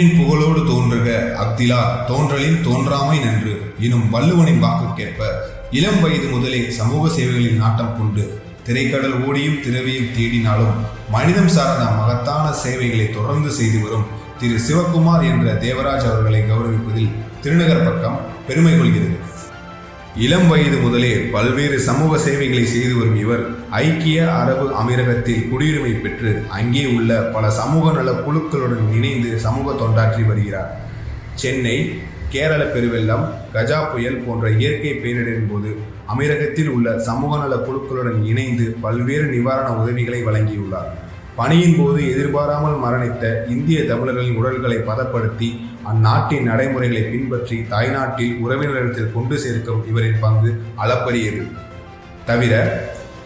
புகழோடு தோன்றுக பத்திலார் தோன்றலின் தோன்றாமை நன்று. எனும் வள்ளுவனின் வாக்குக்கேற்ப இளம் வயது முதலே சமூக சேவைகளின் நாட்டம் கொண்டு திரைக்கடல் ஓடியும் திரவியும் தேடினாலும் மனிதம் சார்ந்த மகத்தான சேவைகளை தொடர்ந்து செய்து வரும் திரு சிவகுமார் என்ற தேவராஜ் அவர்களை கௌரவிப்பதில் திருநகர் பக்கம் பெருமை கொள்கிறது. இளம் வயது முதலே பல்வேறு சமூக சேவைகளை செய்து வரும் இவர் ஐக்கிய அரபு அமீரகத்தில் குடியுரிமை பெற்று அங்கே உள்ள பல சமூக நல குழுக்களுடன் இணைந்து சமூக தொண்டாற்றி வருகிறார். சென்னை கேரள பெருவெள்ளம் கஜா புயல் போன்ற இயற்கை பேரிடரின் போது அமீரகத்தில் உள்ள சமூக நல குழுக்களுடன் இணைந்து பல்வேறு நிவாரண உதவிகளை வழங்கியுள்ளார். பணியின் போது எதிர்பாராமல் மரணித்த இந்திய தமிழர்களின் உடல்களை பதப்படுத்தி அந்நாட்டின் நடைமுறைகளை பின்பற்றி தாய்நாட்டில் உறவினரிடத்தில் கொண்டு சேர்க்கும் இவரின் பங்கு அளப்பரியது. தவிர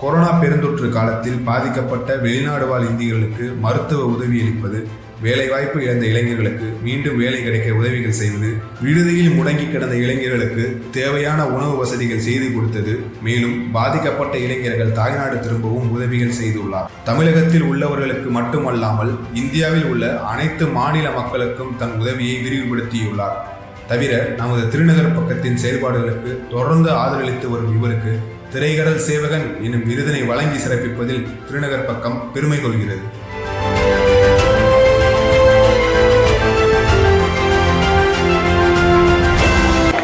கொரோனா பெருந்தொற்று காலத்தில் பாதிக்கப்பட்ட வெளிநாடு வாழ் இந்தியர்களுக்கு மருத்துவ உதவி அளிப்பது வேலைவாய்ப்பு இழந்த இளைஞர்களுக்கு மீண்டும் வேலை கிடைக்க உதவிகள் செய்வது விடுதியில் முடங்கி கிடந்த இளைஞர்களுக்கு தேவையான உணவு வசதிகள் செய்து கொடுத்தது மேலும் பாதிக்கப்பட்ட இளைஞர்கள் தாய்நாடு திரும்பவும் உதவிகள் செய்துள்ளார். தமிழகத்தில் உள்ளவர்களுக்கு மட்டுமல்லாமல் இந்தியாவில் உள்ள அனைத்து மாநில மக்களுக்கும் தன் உதவியை விரிவுபடுத்தியுள்ளார். தவிர நமது திருநகர் பக்கத்தின் செயல்பாடுகளுக்கு தொடர்ந்து ஆதரவளித்து வரும் இவருக்கு திரைகடல் சேவகன் எனும் விருதினை வழங்கி சிறப்பிப்பதில் திருநகர் பக்கம் பெருமை கொள்கிறது.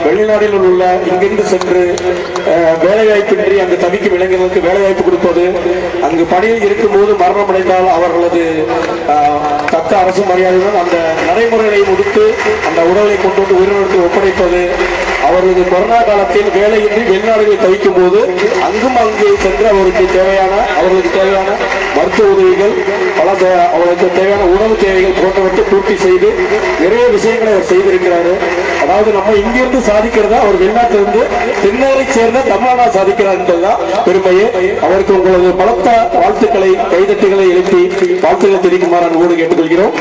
வெளிநாட்டில் உள்ள இங்கிருந்து சென்று வேலைவாய்ப்பின்றி அங்கு தவிக்கும் இளைஞர்களுக்கு வேலைவாய்ப்பு கொடுப்பது அங்கு பணியில் இருக்கும்போது மரணம் அடைந்தால் அவர்களது தக்க அரசு மரியாதையுடன் அந்த நடைமுறைகளை முடித்து அந்த உடலை கொண்டு வந்து உயிரிழந்து ஒப்படைப்பது அவரது கொரோனா காலத்தில் வேலையின்றி வெளிநாடுகளை தவிக்கும் போது அங்கும் அங்கே சென்று அவருக்கு தேவையான அவர்களுக்கு தேவையான மருத்துவ உதவிகள் பல தே- அவர்களுக்கு தேவையான உணவு தேவைகள் போன்றவற்றை பூர்த்தி செய்து நிறைய விஷயங்களை அவர் செய்திருக்கிறாரு. அதாவது நம்ம இங்கிருந்து சாதிக்கிறதா அவர் வெளிநாட்டிலிருந்து தென்னரை சேர்ந்த தமிழ்நாடா சாதிக்கிறார்ன்றதுதான் பெருமையே. அவருக்கு உங்களது பலத்த வாழ்த்துக்களை கைதட்டுகளை எழுப்பி வாழ்த்துக்களை தெரிவிக்குமாறு அன்போடு கேட்டுக்கொள்கிறோம்.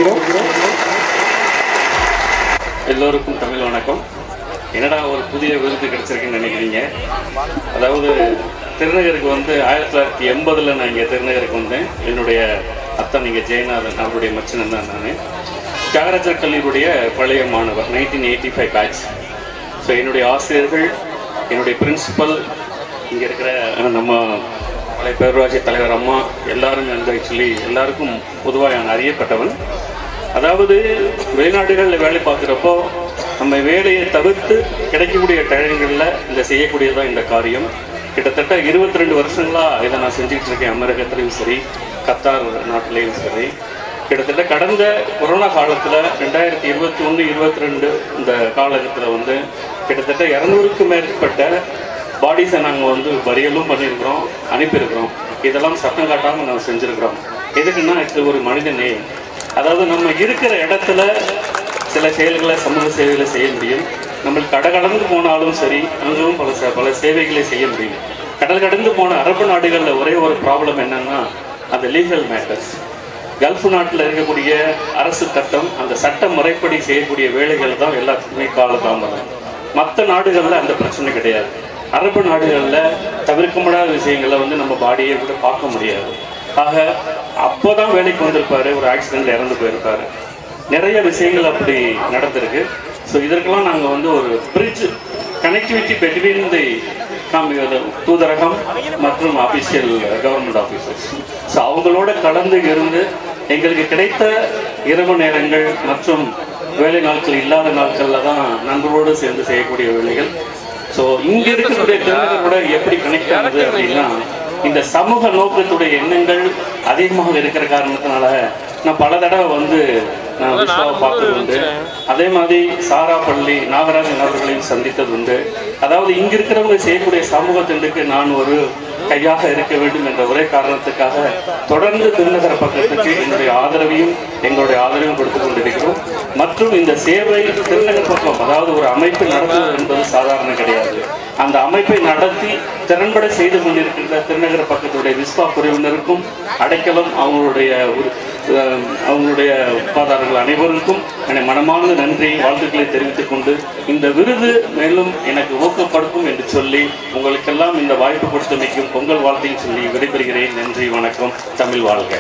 எல்லோருக்கும் தமிழ் வணக்கம். என்னடா ஒரு புதிய விருது கிடைச்சிருக்குன்னு நினைக்கிறீங்க? அதாவது திருநகருக்கு வந்து ஆயிரத்தி தொள்ளாயிரத்தி எண்பதில் நான் இங்கே திருநகருக்கு வந்தேன். என்னுடைய அத்தன் இங்கே ஜெயநாதன் அவருடைய மச்சனன் தான் நான். தியாகராஜர் கல்லூரியுடைய பழைய மாணவர் nineteen eighty five batch so என்னுடைய ஆசிரியர்கள் என்னுடைய பிரின்சிபல் இங்கே இருக்கிற நம்ம பழைய பேரூராட்சி தலைவர் அம்மா எல்லாரும் வந்து ஆக்சுவலி எல்லாருக்கும் பொதுவாக நான் அறியப்பட்டவன். அதாவது வெளிநாடுகளில் வேலை பார்க்குறப்போ நம்ம வேலையை தவிர்த்து கிடைக்கக்கூடிய டயங்களில் இந்த செய்யக்கூடியதான் இந்த காரியம். கிட்டத்தட்ட இருபத்தி ரெண்டு வருஷங்களாக இதை நான் செஞ்சுக்கிட்டு இருக்கேன் அமெரிக்கத்துலேயும் சரி கத்தார் நாட்டிலையும் சரி. கிட்டத்தட்ட கடந்த கொரோனா காலத்தில் ரெண்டாயிரத்தி இருபத்தி ஒன்று இருபத்தி ரெண்டு இந்த காலகட்டத்தில் வந்து கிட்டத்தட்ட இரநூறுக்கும் மேற்பட்ட பாடிஸை நாங்கள் வந்து வரியலும் பண்ணியிருக்கிறோம் அனுப்பியிருக்கிறோம். இதெல்லாம் சட்டம் காட்டாமல் நாங்கள் செஞ்சுருக்கிறோம். எதுக்குன்னா இது ஒரு மனித நேயம். அதாவது நம்ம இருக்கிற இடத்துல சில செயல்களை சமூக சேவைகளை செய்ய முடியும். நம்ம கடை கடந்து போனாலும் சரி அங்கும் பல பல சேவைகளை செய்ய முடியும். கடல் கடந்து போன அரபு நாடுகளில் ஒரே ஒரு ப்ராப்ளம் என்னன்னா அந்த லீகல் மேட்டர்ஸ் கல்ஃப் நாட்டில் இருக்கக்கூடிய அரசு சட்டம் அந்த சட்ட முறைப்படி செய்யக்கூடிய வேலைகள் தான் எல்லாத்துக்குமே காலதாமதம். மற்ற நாடுகளில் அந்த பிரச்சனை கிடையாது. அரபு நாடுகளில் தவிர்க்க முடியாத விஷயங்களை வந்து நம்ம பாடியை கூட பார்க்க முடியாது. ஆக அப்போதான் வேலைக்கு வந்திருப்பாரு ஒரு ஆக்சிடெண்ட்டில் இறந்து போயிருப்பாரு. நிறைய விஷயங்கள் அப்படி நடந்திருக்கு. ஸோ இதற்கெல்லாம் நாங்கள் வந்து ஒரு பிரிட்ஜ் கனெக்டிவிட்டி பெட்வீன் தி தூதரகம் மற்றும் அபிஷியல் கவர்மெண்ட் ஆஃபீஸர்ஸ் ஸோ அவங்களோட கலந்து இருந்து எங்களுக்கு கிடைத்த இரவு நேரங்கள் மற்றும் வேலை நாட்கள் இல்லாத நாட்களில் தான் நண்பரோடு சேர்ந்து செய்யக்கூடிய வேலைகள். ஸோ இங்கே இருக்கக்கூடிய திறமைகளோட எப்படி கனெக்ட் ஆகுது அப்படின்னா இந்த சமூக நோக்கத்துடைய எண்ணங்கள் அதிகமாக இருக்கிற காரணத்தினால நான் பல தடவை வந்து நான் விஸ்வாவை பார்த்தது உண்டு அதே மாதிரி சாரா பள்ளி நாகராஜன் அவர்களையும் சந்தித்தது உண்டு அதாவது இங்க இருக்கிறவங்க செய்யக்கூடிய சமூக தொண்டுக்கு நான் ஒரு கையாக இருக்க வேண்டும் என்ற ஒரே காரணத்துக்காக தொடர்ந்து திருநகர பக்கத்துக்கு என்னுடைய ஆதரவையும் எங்களுடைய ஆதரவையும் கொடுத்து கொண்டிருக்கிறோம். மற்றும் இந்த சேவை திருநகர் பக்கம் அதாவது ஒரு அமைப்பு நடத்துவது என்பது சாதாரண கிடையாது. அந்த அமைப்பை நடத்தி திறன்பட செய்து கொண்டிருக்கின்ற திருநகர பக்கத்துடைய விஸ்வா குழுவினருக்கும் அடைக்கலம் அவங்களுடைய அவங்களுடைய உபாதாரங்கள் அனைவருக்கும் என மனமார்ந்த நன்றி வாழ்த்துக்களை தெரிவித்துக் கொண்டு இந்த விருது மேலும் எனக்கு ஊக்கப்படுத்தும் என்று சொல்லி உங்களுக்கெல்லாம் இந்த வாய்ப்பு கொடுத்தமைக்கும் பொங்கல் வாழ்த்தையும் சொல்லி விடைபெறுகிறேன். நன்றி வணக்கம். தமிழ் வாழ்க.